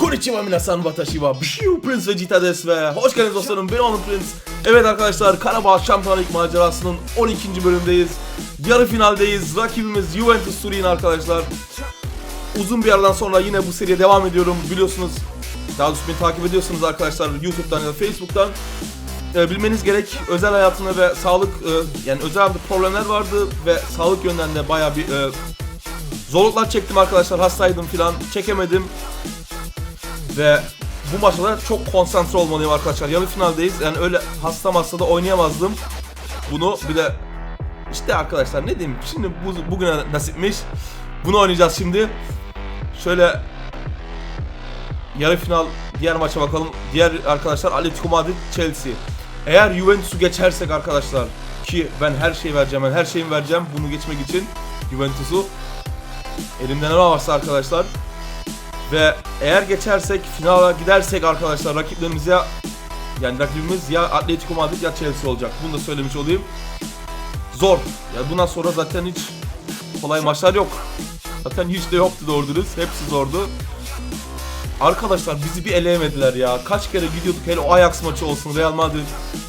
Konnichiwa minasan watashi wa Bishiu Prince Vegeta desu ve hoş geldiniz dostlarım ben Onur Prince. Evet arkadaşlar Karabağ Şampiyonlar Ligi macerasının 12. bölümdeyiz. Yarı finaldeyiz. Rakibimiz Juventus Turin arkadaşlar. Uzun bir aradan sonra yine bu seriye devam ediyorum. Biliyorsunuz daha doğrusu beni takip ediyorsunuz arkadaşlar YouTube'dan ya da Facebook'tan. Ee, bilmeniz gerek özel hayatında ve sağlık e, yani özel problemler vardı ve sağlık yönden de baya bir e, zorluklar çektim arkadaşlar hastaydım filan çekemedim ve bu maçta da çok konsantre olmalıyım arkadaşlar yarı finaldeyiz yani öyle hasta hasta da oynayamazdım bunu bir de işte arkadaşlar ne diyeyim şimdi bu, bugüne nasipmiş bunu oynayacağız şimdi şöyle yarı final diğer maça bakalım. Diğer arkadaşlar Atletico Madrid Chelsea. Eğer Juventus'u geçersek arkadaşlar ki ben her şeyi vereceğim, ben her şeyimi vereceğim bunu geçmek için Juventus'u. Elimde ne varsa arkadaşlar. Ve eğer geçersek finala gidersek arkadaşlar rakiplerimiz ya yani rakibimiz ya Atletico Madrid ya Chelsea olacak. Bunu da söylemiş olayım. Zor. Ya bundan sonra zaten hiç kolay maçlar yok. Zaten hiç de yoktu doğru. Hepsi zordu. Arkadaşlar bizi bir eleyemediler ya. Kaç kere gidiyorduk hele o Ajax maçı olsun Real Madrid.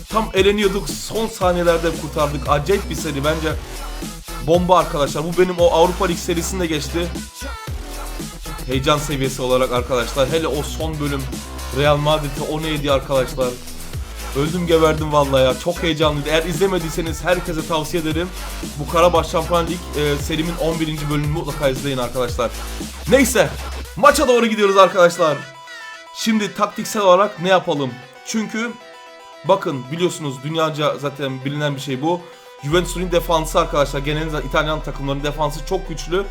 Tam eleniyorduk son saniyelerde kurtardık. Acayip bir seri bence. Bomba arkadaşlar. Bu benim o Avrupa Lig serisinde geçti. Heyecan seviyesi olarak arkadaşlar. Hele o son bölüm Real Madrid'e o neydi arkadaşlar. Öldüm geberdim vallahi ya. Çok heyecanlıydı. Eğer izlemediyseniz herkese tavsiye ederim. Bu Karabağ Şampiyon Lig e, serimin 11. bölümünü mutlaka izleyin arkadaşlar. Neyse. Maça doğru gidiyoruz arkadaşlar. Şimdi taktiksel olarak ne yapalım? Çünkü bakın biliyorsunuz dünyaca zaten bilinen bir şey bu. Juventus'un defansı arkadaşlar genelinde İtalyan takımlarının defansı çok güçlü.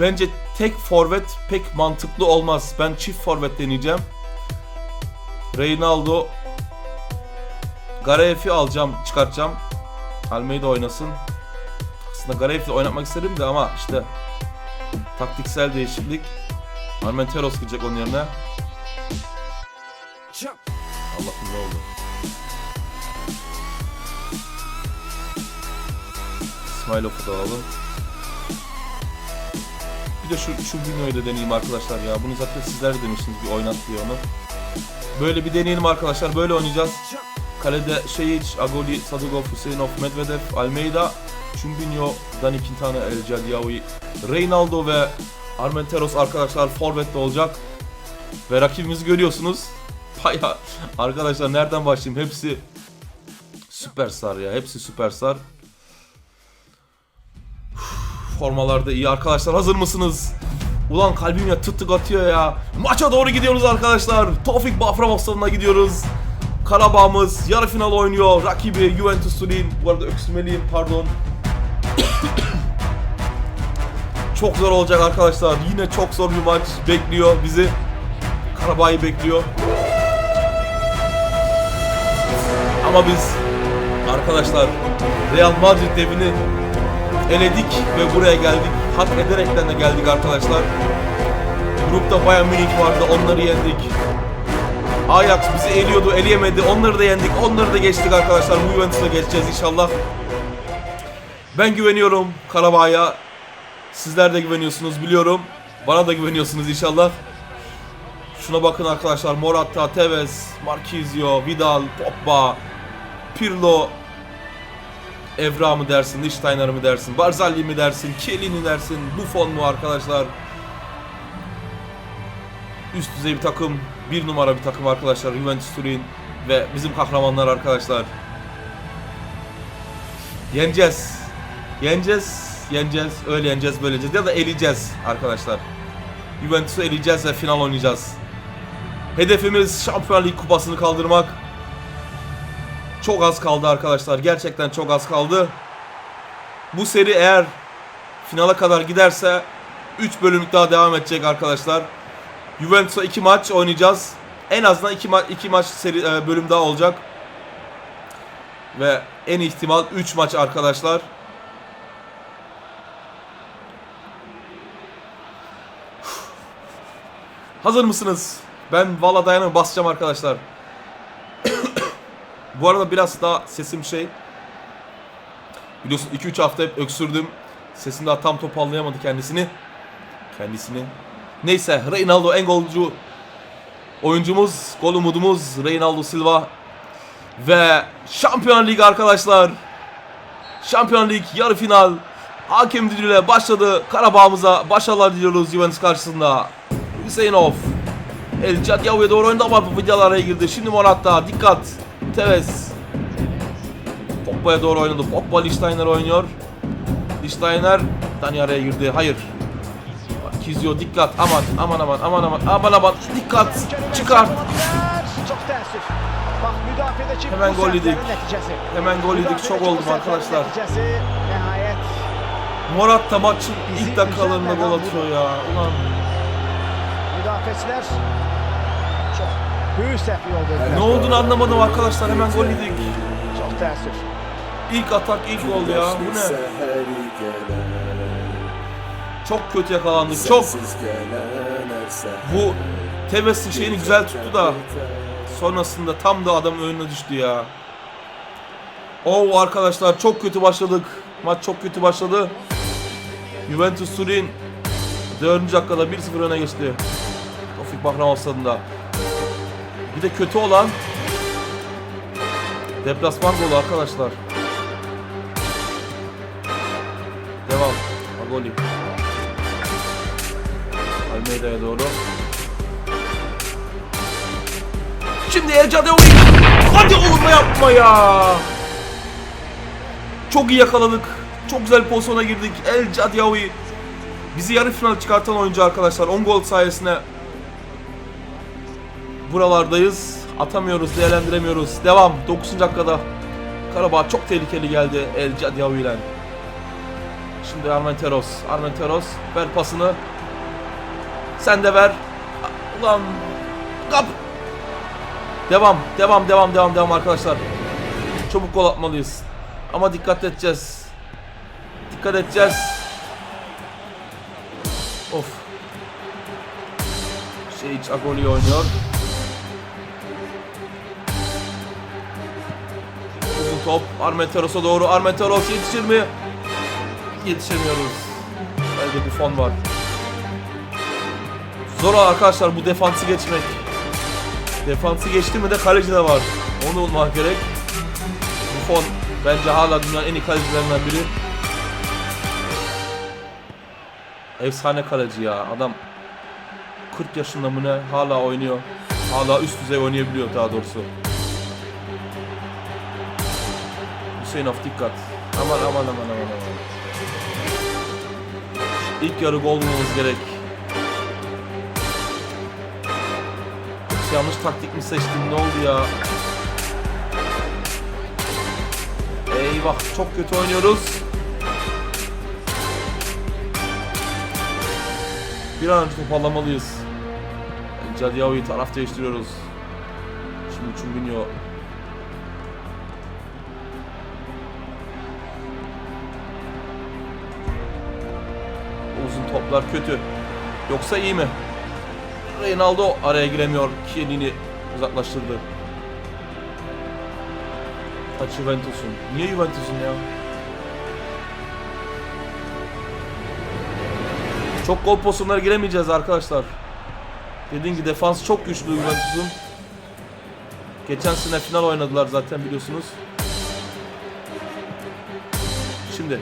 Bence tek forvet pek mantıklı olmaz. Ben çift forvet deneyeceğim. Reynaldo Garef'i alacağım, çıkartacağım. Almeida oynasın. Aslında Garef'i oynatmak istedim de ama işte taktiksel değişiklik. Armenteros gidecek onun yerine. Allah'ım ne oldu? İsmailov'u da alalım. Bir de şu, şu Bruno'yu da deneyeyim arkadaşlar ya. Bunu zaten sizler de demiştiniz bir oynat diye onu. Böyle bir deneyelim arkadaşlar. Böyle oynayacağız. Kalede Şehic, Agoli, Sadugov, Hüseyinov, Medvedev, Almeida, Chumbinho, Dani Quintana, El Jadyaoui, Reynaldo ve Armenteros arkadaşlar forvette olacak. Ve rakibimizi görüyorsunuz. Baya arkadaşlar nereden başlayayım? Hepsi süperstar ya. Hepsi süperstar. Uf, Formalar da iyi arkadaşlar. Hazır mısınız? Ulan kalbim ya tık tık atıyor ya. Maça doğru gidiyoruz arkadaşlar. Tofik Baframov stadına gidiyoruz. Karabağ'ımız yarı final oynuyor. Rakibi Juventus Turin. Bu arada öksürmeliyim pardon. çok zor olacak arkadaşlar. Yine çok zor bir maç bekliyor bizi. Karabağ'ı bekliyor. Ama biz arkadaşlar Real Madrid devini eledik ve buraya geldik. Hak ederekten de geldik arkadaşlar. Grupta Bayern Münih vardı onları yendik. Ajax bizi eliyordu, eleyemedi. Onları da yendik, onları da geçtik arkadaşlar. Bu Juventus'a geçeceğiz inşallah. Ben güveniyorum Karabağ'a. Sizler de güveniyorsunuz biliyorum. Bana da güveniyorsunuz inşallah. Şuna bakın arkadaşlar. Morata, Tevez, Marquinhos, Vidal, Pogba, Pirlo, Evra mı dersin, Lichtsteiner mı dersin, Barzagli mi dersin, Chiellini dersin, Buffon mu arkadaşlar? Üst düzey bir takım, bir numara bir takım arkadaşlar Juventus Turin ve bizim kahramanlar arkadaşlar. Yeneceğiz. Yeneceğiz, yeneceğiz, öyle yeneceğiz, böyle ya da eleyeceğiz arkadaşlar. Juventus'u eleyeceğiz ve final oynayacağız. Hedefimiz Şampiyonlar Ligi kupasını kaldırmak. Çok az kaldı arkadaşlar. Gerçekten çok az kaldı. Bu seri eğer finala kadar giderse 3 bölümlük daha devam edecek arkadaşlar. Juventus'a 2 maç oynayacağız. En azından 2 ma- iki maç seri e, bölüm daha olacak. Ve en ihtimal 3 maç arkadaşlar. Hazır mısınız? Ben valla dayanamam basacağım arkadaşlar. Bu arada biraz daha sesim şey. Biliyorsun 2-3 hafta hep öksürdüm. Sesim daha tam toparlayamadı kendisini. Kendisini. Neyse Reynaldo en golcü oyuncumuz, gol umudumuz Reynaldo Silva. Ve Şampiyonlar Ligi arkadaşlar. Şampiyonlar Lig yarı final. Hakem düdüğüyle başladı. Karabağ'ımıza başarılar diliyoruz Juventus karşısında. Hüseyinov. El Cadyavu'ya doğru oynadı ama videolara girdi. Şimdi Morata. Dikkat. Tevez. Pogba'ya doğru oynadı. Pogba Lichtsteiner oynuyor. Lichtsteiner. Dani araya girdi. Hayır. Kizio dikkat. Aman aman aman aman aman aman aman. Dikkat. Çıkar. Hemen gol yedik. Hemen gol yedik. Çok oldum arkadaşlar. Nihayet Morata maçın ilk dakikalarında gol atıyor ya. Ulan. müdafeciler Ne olduğunu anlamadım arkadaşlar. Hemen gol yedik. Çok teessüf. İlk atak ilk gol ya. Bu ne? Çok kötü yakalandık. Çok. Bu Teves'in şeyini güzel tuttu da sonrasında tam da adamın önüne düştü ya. Oo arkadaşlar çok kötü başladık. Maç çok kötü başladı. Juventus Turin 4. dakikada 1-0 öne geçti. Tofik Bahram stadında. Bir de kötü olan deplasman golü arkadaşlar. Devam. Agoli. Almeida'ya doğru. Şimdi Ercan Devoy. Hadi oğlum yapma ya. Çok iyi yakaladık. Çok güzel pozisyona girdik. El Cadyawi bizi yarı final çıkartan oyuncu arkadaşlar. 10 gol sayesinde buralardayız. Atamıyoruz, değerlendiremiyoruz. Devam. 9. dakikada Karabağ çok tehlikeli geldi El Cadyawi ile. Şimdi Armenteros. Armenteros ver pasını. Sen de ver. Ulan kap. Devam, devam, devam, devam, devam arkadaşlar. Çabuk gol atmalıyız. Ama dikkat edeceğiz. Dikkat edeceğiz. Of. Şey hiç Agoli oynuyor. Top Armenteros'a doğru. Armenteros yetişir mi? Yetişemiyoruz. Bence Buffon var. Zor arkadaşlar bu defansı geçmek. Defansı geçti mi de kaleci de var. Onu bulmak gerek. Buffon bence hala dünyanın en iyi kalecilerinden biri. Efsane kaleci ya. Adam 40 yaşında mı ne hala oynuyor. Hala üst düzey oynayabiliyor daha doğrusu. Hüseyinov dikkat. Aman aman aman aman aman. İlk yarı gol bulmamız gerek. Yanlış taktik mi seçtim ne oldu ya? Eyvah çok kötü oynuyoruz. Bir an önce toparlamalıyız. Cadiao'yu taraf değiştiriyoruz. Şimdi Çumbinho. Toplar kötü. Yoksa iyi mi? Reynaldo araya giremiyor. Kielini uzaklaştırdı. Kaç Juventus'un? Niye Juventus'un ya? Çok gol pozisyonlara giremeyeceğiz arkadaşlar. Dediğim gibi defans çok güçlü Juventus'un. Geçen sene final oynadılar zaten biliyorsunuz. Şimdi.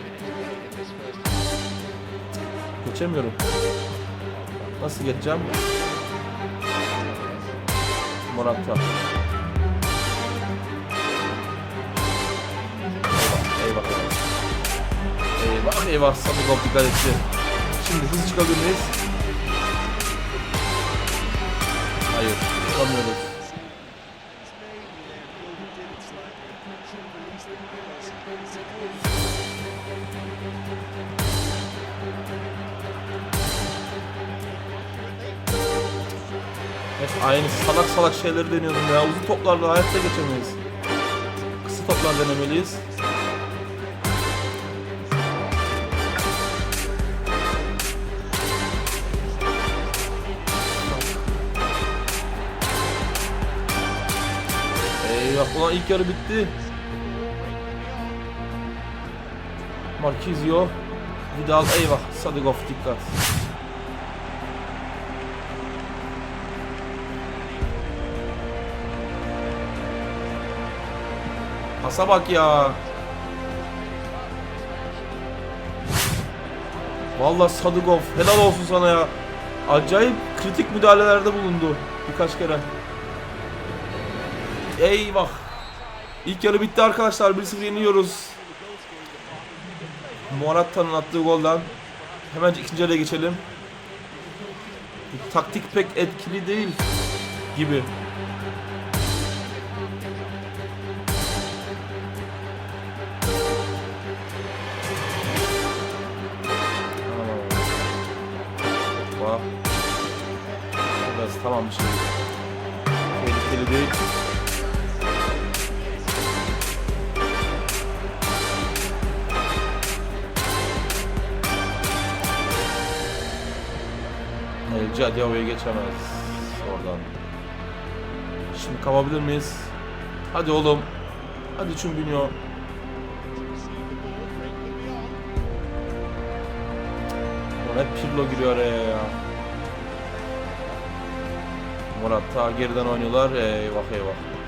Geçemiyorum. Nasıl geçeceğim? Morata. Eyvah, eyvah. Eyvah, eyvah. Sabıkov dikkat etti. Şimdi hızlı çıkabilir miyiz? Hayır, çıkamıyoruz. Salak salak şeyleri deniyordum ya. Uzun toplarla hayatta geçemeyiz. Kısa toplar denemeliyiz. Eyvah ulan ilk yarı bitti. Marquinhos, Vidal eyvah. Sadigov dikkat. Pasa bak ya. Vallahi Sadıkov helal olsun sana ya. Acayip kritik müdahalelerde bulundu birkaç kere. Eyvah. İlk yarı bitti arkadaşlar. 1-0 yeniliyoruz. Morata'nın attığı golden. Hemen ikinci yarıya geçelim. Taktik pek etkili değil gibi. El Cadio'ya geçemez oradan. Şimdi kapabilir miyiz? Hadi oğlum. Hadi. Ulan hep Pirlo giriyor araya ya. Murat ta geriden oynuyorlar. Eyvah eyvah.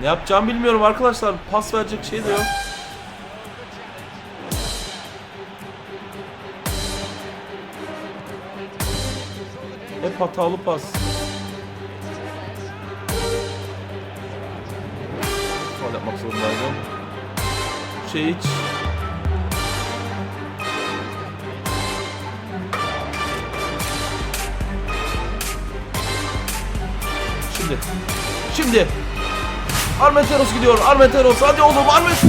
Ne yapacağımı bilmiyorum arkadaşlar. Pas verecek şey de yok. Hep hatalı pas. Faul yapmak zorundaydım. Şey hiç. Şimdi. Şimdi. Armenteros gidiyor. Armenteros. Hadi oğlum Arment.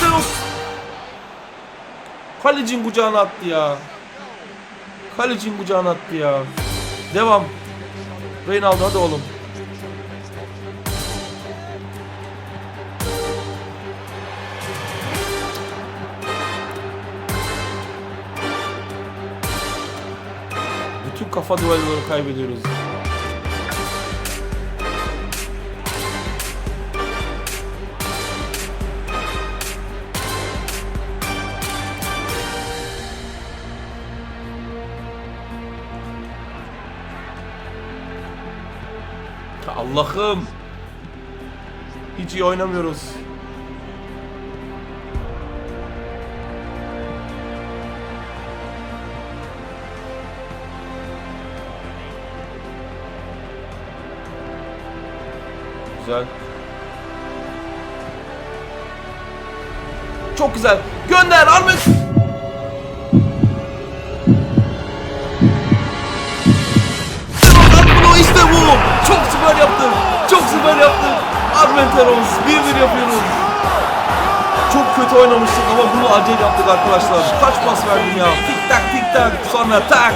Teros. Kalecin kucağına attı ya. Kalecin kucağına attı ya. Devam. Reynaldo hadi oğlum. Kafa duvarları kaybediyoruz. Allah'ım. Hiç iyi oynamıyoruz. Güzel. Çok güzel. Gönder. Bunu işte bu. Çok süper yaptın. Çok süper yaptın. Armenteros 1-1 yapıyoruz. Çok kötü oynamıştık ama bunu acele yaptık arkadaşlar. Kaç pas verdim ya. Tik tak tik tak. Sonra tak.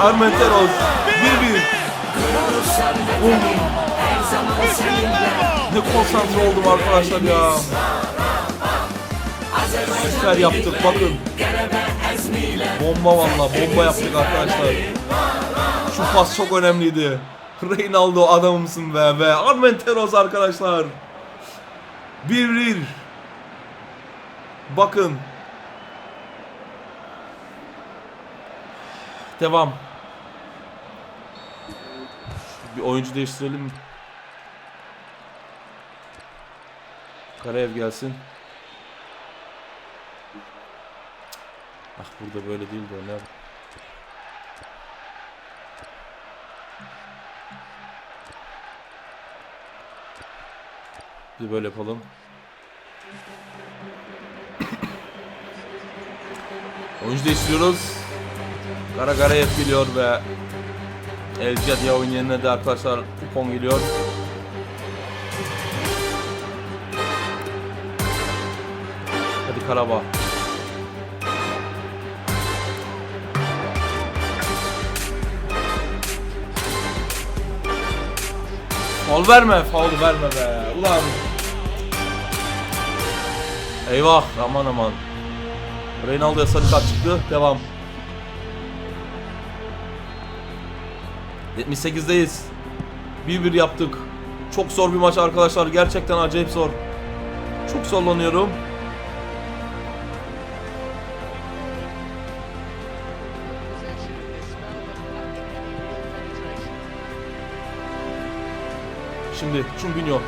Armenteros 1-1. Oh. Ne konsantre oldum arkadaşlar ya. Süper yaptık bakın. Bomba valla bomba yaptık arkadaşlar. Şu pas çok önemliydi. Reynaldo adamımsın be be. Armenteros arkadaşlar. 1-1. Bakın. Devam. Bir oyuncu değiştirelim mi? Karayev gelsin. Ah burada böyle değil de ne Bir böyle yapalım. Oyuncu değiştiriyoruz. Kara Karayev geliyor ve El Cadiav'ın yerine de arkadaşlar kupon geliyor. Karabağ. Faul verme, faul verme be. Ulan. Eyvah, aman aman. Reynaldo'ya sarı kart çıktı. Devam. 78'deyiz. 1-1 yaptık. Çok zor bir maç arkadaşlar. Gerçekten acayip zor. Çok zorlanıyorum. Şimdi. Chumbinho.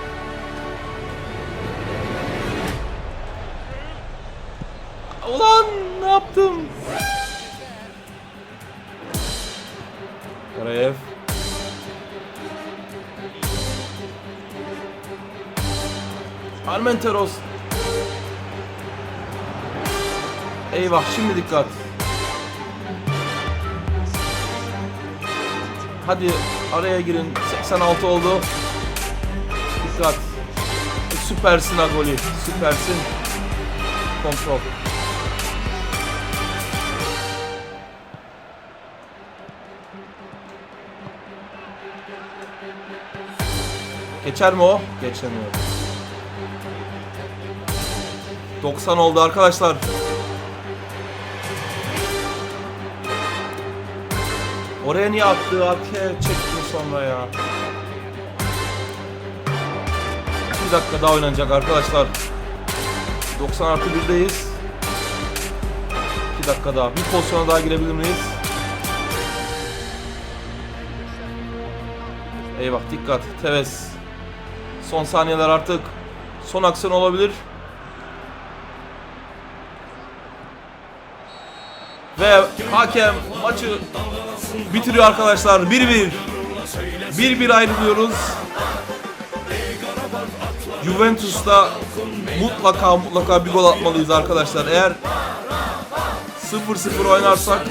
Ulan ne yaptım? Karayev. Armenteros. Eyvah şimdi dikkat. Hadi araya girin. 86 oldu. Dikkat. Süpersin Agoli. Süpersin. Kontrol. Geçer mi o? Geçemiyor. 90 oldu arkadaşlar. Oraya niye attı? Arkaya çekti sonra ya. Bir dakika daha oynanacak arkadaşlar. 90 artı 1'deyiz. 2 dakika daha. Bir pozisyona daha girebilir miyiz? Eyvah dikkat. Tevez. Son saniyeler artık. Son aksiyon olabilir. Ve hakem maçı bitiriyor arkadaşlar. 1-1. 1-1 ayrılıyoruz. Juventus'ta mutlaka mutlaka bir gol atmalıyız arkadaşlar. Eğer 0-0 oynarsak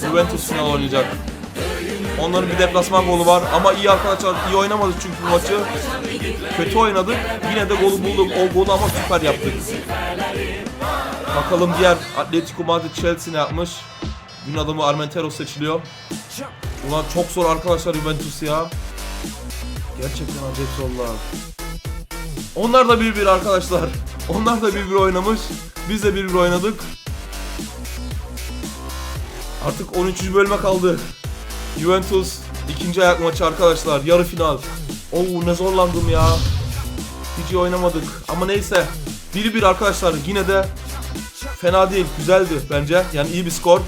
Juventus final oynayacak. Onların bir deplasman golü var ama iyi arkadaşlar iyi oynamadık çünkü bu maçı. Kötü oynadık. Yine de golü bulduk. O golü ama süper yaptık. Bakalım diğer Atletico Madrid Chelsea ne yapmış? Gün adamı Armenteros seçiliyor. Ulan çok zor arkadaşlar Juventus ya. Gerçekten zorlar. Onlar da 1-1 arkadaşlar. Onlar da 1-1 oynamış. Biz de 1-1 oynadık. Artık 13. bölüme kaldı. Juventus ikinci ayak maçı arkadaşlar. Yarı final. Oo ne zorlandım ya. Hiç oynamadık. Ama neyse. 1-1 arkadaşlar. Yine de fena değil. Güzeldi bence. Yani iyi bir skor.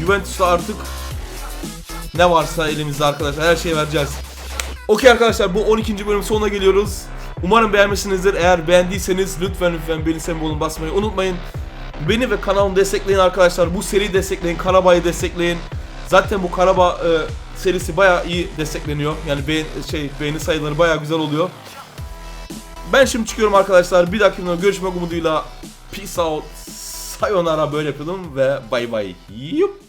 Juventus'ta artık ne varsa elimizde arkadaşlar. Her şeyi vereceğiz. Okey arkadaşlar bu 12. bölüm sonuna geliyoruz. Umarım beğenmişsinizdir. Eğer beğendiyseniz lütfen lütfen beğeni sembolünü basmayı unutmayın. Beni ve kanalımı destekleyin arkadaşlar. Bu seriyi destekleyin. Karabağ'ı destekleyin. Zaten bu Karabağ e, serisi bayağı iyi destekleniyor. Yani beğen, şey beğeni sayıları bayağı güzel oluyor. Ben şimdi çıkıyorum arkadaşlar. Bir videoda görüşmek umuduyla. Peace out. Sayonara böyle yapalım ve bay bay. Yup.